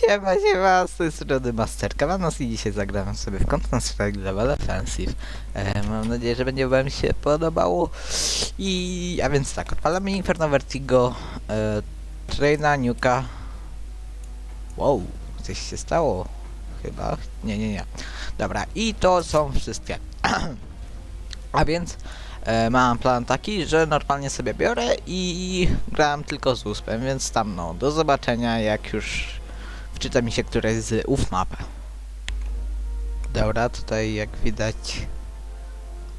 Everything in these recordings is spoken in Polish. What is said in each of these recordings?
Siema, siema, z tej strony Masterka Manos i dzisiaj zagramy sobie w Counter Strike Global Offensive. E, mam nadzieję, że będzie wam się podobało. I a więc tak, odpalamy Inferno Vertigo, e, Traina, Nuka. Wow, coś się stało. Chyba. Nie, nie, nie. Dobra, i to są wszystkie. a więc e, mam plan taki, że normalnie sobie biorę i grałem tylko z uspem, więc tam no, do zobaczenia jak już wczyta mi się któreś z ów map. Dobra, tutaj jak widać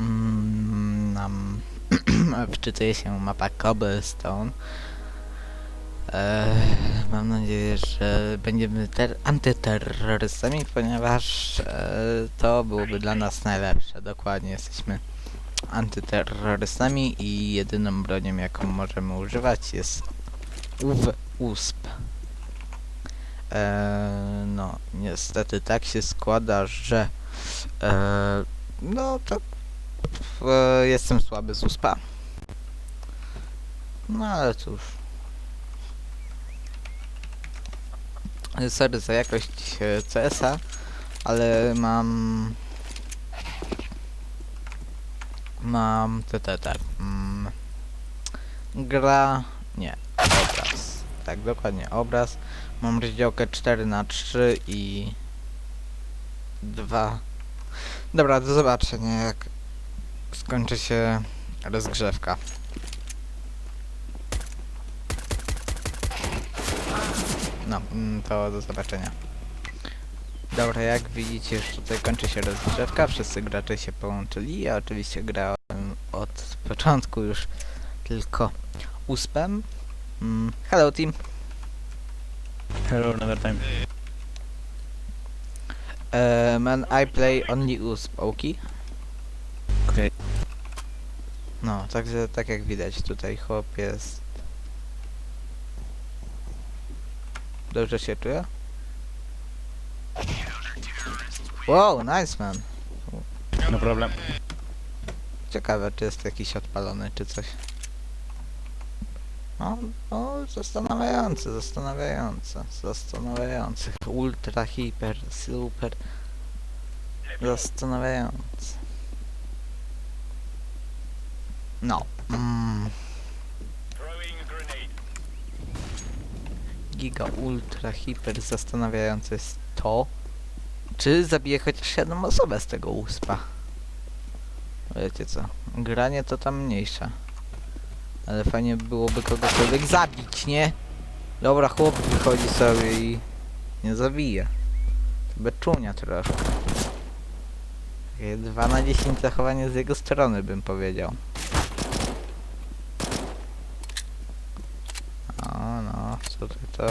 mm, nam wczytuje się mapa Cobblestone. Eee, mam nadzieję, że będziemy ter- antyterrorystami, ponieważ e, to byłoby dla nas najlepsze. Dokładnie, jesteśmy antyterrorystami i jedyną bronią, jaką możemy używać jest UW USP. Eee, no, niestety tak się składa, że eee, no to e, jestem słaby z USPA. No ale cóż. E, Sorry za jakość e, CS-a, ale mam mam te te te mm, gra nie obraz tak dokładnie obraz mam rozdziałkę 4 na 3 i 2 dobra do zobaczenia jak skończy się rozgrzewka no mm, to do zobaczenia Dobra, jak widzicie, już tutaj kończy się rozgrzewka, wszyscy gracze się połączyli. Ja oczywiście grałem od początku już tylko uspem. Mm, hello team. Hello, another time. Uh, man, I play only usp, okay? Okay. No, także tak jak widać tutaj chłop jest... Dobrze się czuje? Wow, nice man. No problem. Ciekawe, czy jest jakiś odpalony, czy coś. No, no, zastanawiające, zastanawiające, zastanawiające. Ultra, hiper, super. Zastanawiające. No. Mm. Giga, ultra, hiper, zastanawiające jest to, czy zabije chociaż jedną osobę z tego uspa. Wiecie co, granie to tam mniejsza. Ale fajnie byłoby kogokolwiek zabić, nie? Dobra, chłop wychodzi sobie i nie zabije. Beczunia troszkę. Takie 2 na 10 zachowanie z jego strony bym powiedział. O no, co ty to...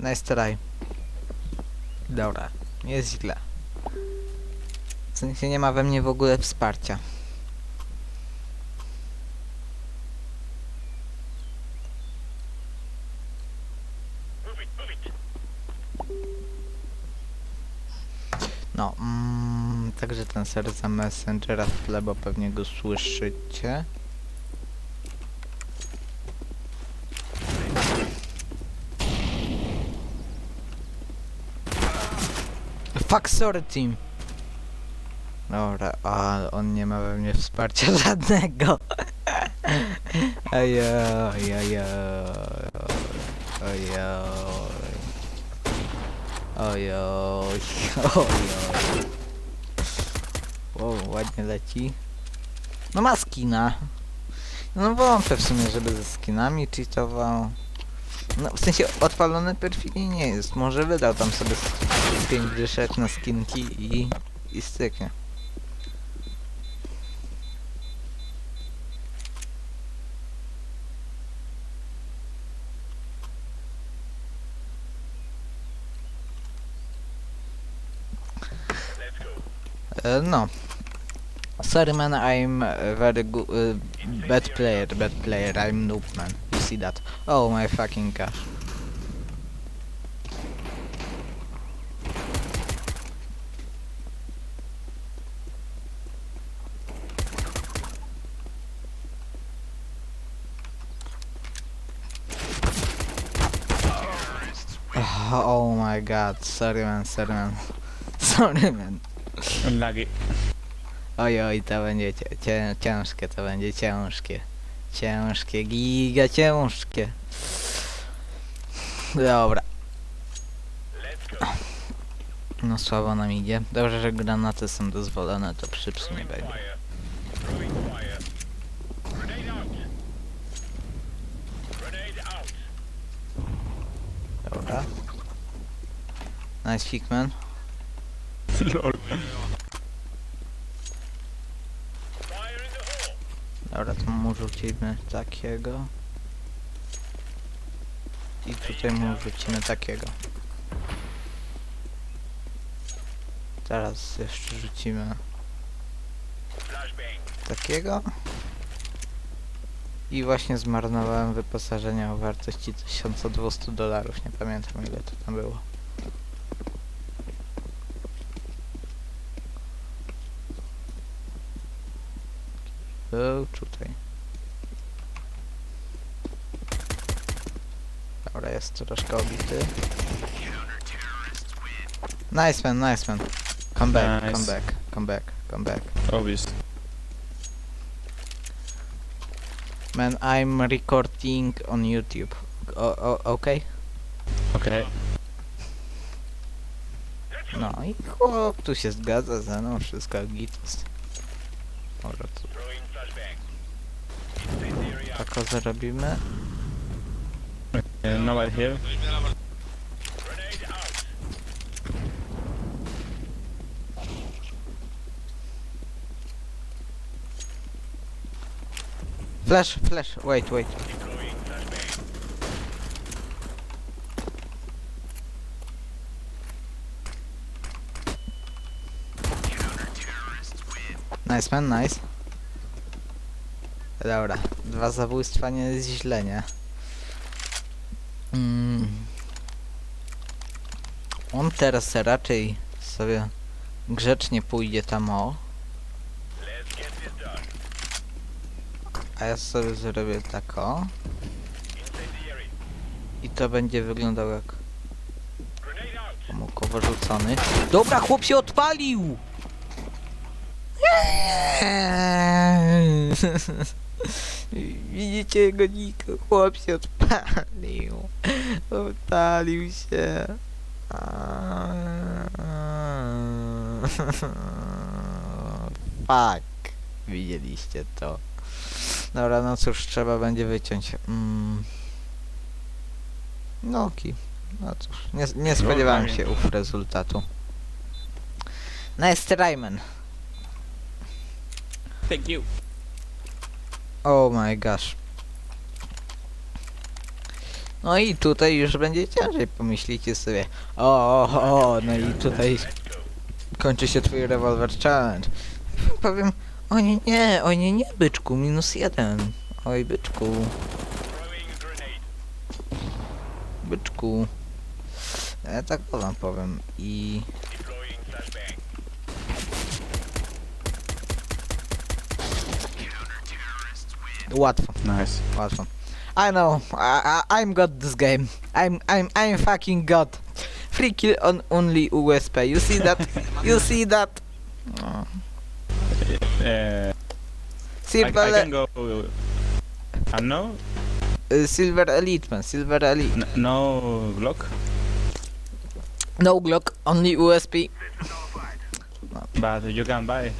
Nice try. Dobra, nie jest źle. W sensie nie ma we mnie w ogóle wsparcia. No, mm, także ten ser za Messengera w tle, bo pewnie go słyszycie. Fuck, sorry team. Dobra, a on nie ma we mnie wsparcia żadnego. Ajo, ajo, ajo. Ojoj, ojoj. Wow, ładnie leci. No ma skina. No wątpię w sumie, żeby ze skinami cheatował. No w sensie odpalony perfidnie nie jest. Może wydał tam sobie 5 dyszek na skinki i, i styknie. Uh, no. Sorry man, I'm very good, uh, bad player, bad player, I'm noob man. You see that? Oh my fucking gosh. oh my god, sorry man, sorry man. Sorry man. Lagi. Oj, to będzie cie, ciężkie, to będzie ciężkie. Ciężkie, giga ciężkie. Dobra. No słabo nam idzie. Dobrze, że granaty są dozwolone, to przypsu nie będzie. Dobra. Nice Figman. Lol. Dobra, to mu rzucimy takiego. I tutaj mu rzucimy takiego. Teraz jeszcze rzucimy takiego. I właśnie zmarnowałem wyposażenie o wartości 1200 dolarów. Nie pamiętam ile to tam było. Był tutaj. Dobra, jest troszkę obity. Nice man, nice man. Come back, come Nice. back, come back, come back. Obvious. Man, I'm recording on YouTube. O, o, okay? Okej. No i chłop tu się zgadza ze mną, wszystko gitos. Może tu o zarobimy. Okay, nobody here. Flash, flash, wait, wait. Nice man, nice. Dobra, dwa zabójstwa nie jest źle, nie? Mm. On teraz raczej sobie grzecznie pójdzie tam o. A ja sobie zrobię tak o. I to będzie wyglądało jak pomokowo rzucony. Dobra, chłop się odpalił! Eee. Widzicie jego nick? Chłop się odpalił. Odpalił się. Fuck. Widzieliście to. Dobra, no cóż, trzeba będzie wyciąć. Mm. No oki. No cóż, nie, nie spodziewałem się ów rezultatu. Nice try, man. Thank you. Oh my gosh. No i tutaj już będzie ciężej, pomyślicie sobie. O, o, o, no i tutaj kończy się twój rewolwer challenge. Powiem, o nie, nie, o nie, nie, byczku, minus jeden. Oj, byczku, byczku. Ja tak wam powiem i... Łatwo. Nice. Łatwo. I know. I, I, I'm god this game. I'm I'm I'm fucking god. Free kill on only USP. You see that? you see that? Oh. Uh, I, Silver, I can go. Uh, no, uh, silver elite man. Silver elite. N- no Glock, No Glock. Only USP. but you can buy.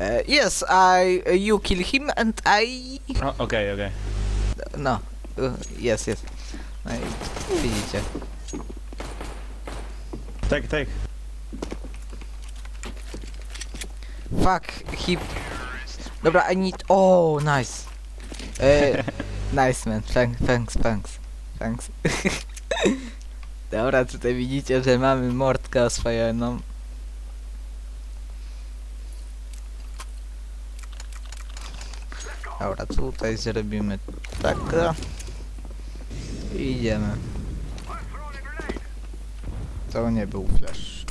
Uh, yes, I. Uh, you kill him and I. Oh, okay, okay. No. Uh, yes, yes. No i widzicie. Take, take. Fuck, he... Dobra, I need... Oh, nice. E, nice man, thanks, thanks, thanks. Thanks. Dobra, tutaj widzicie, że mamy mordkę oswojoną. Dobra, tutaj zrobimy tak. I idziemy. To nie był flash.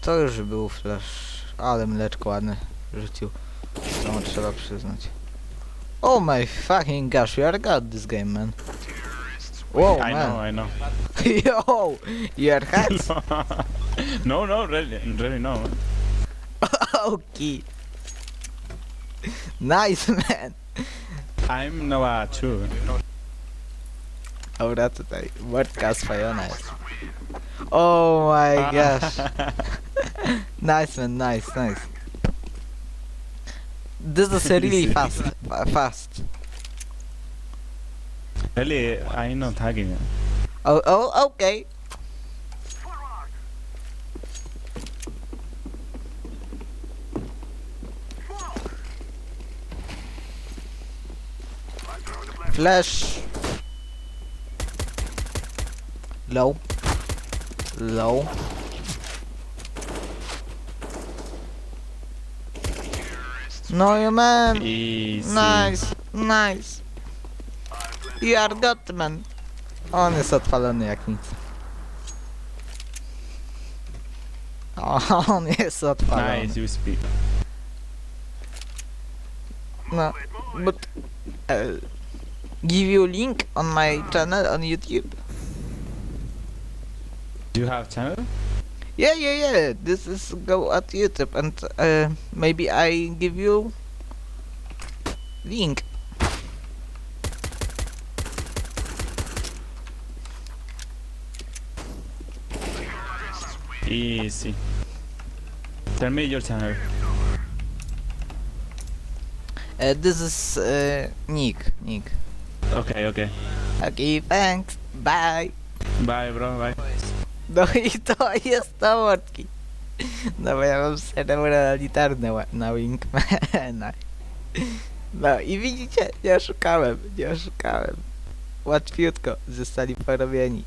To już był flash. Ale mleczko ładne rzucił. To trzeba przyznać. Oh my fucking gosh, we are god this game, man. Wow, I man. know, I know. Yo! Your hats? no, no, really, really no. okay. Nice, man. I'm Noah too. Dobra, tutaj wordka swojona jest. Oh my ah. gosh. Nice, man, nice, nice. This is really fast. Fast. really, I'm not tagging. Oh, oh, okay. Flash. Low. Low. No, you man. Easy. Nice, nice. You are got man. On jest odpalony jak nic. O, on jest odpalony. Nice, you speak. No, but uh, give you link on my channel on YouTube. Do you have channel? Yeah, yeah, yeah. This is go at YouTube and uh, maybe I give you link. Easy. Tell me your channel. Uh, this is uh, Nick. Nick. Okay, okay. Okay, thanks. Bye. Bye, bro. Bye. No i to jest to wordki. No bo ja mam cerebralitarne ła- na Wingmana. No i widzicie, nie oszukałem, nie oszukałem. Łatwiutko zostali porobieni.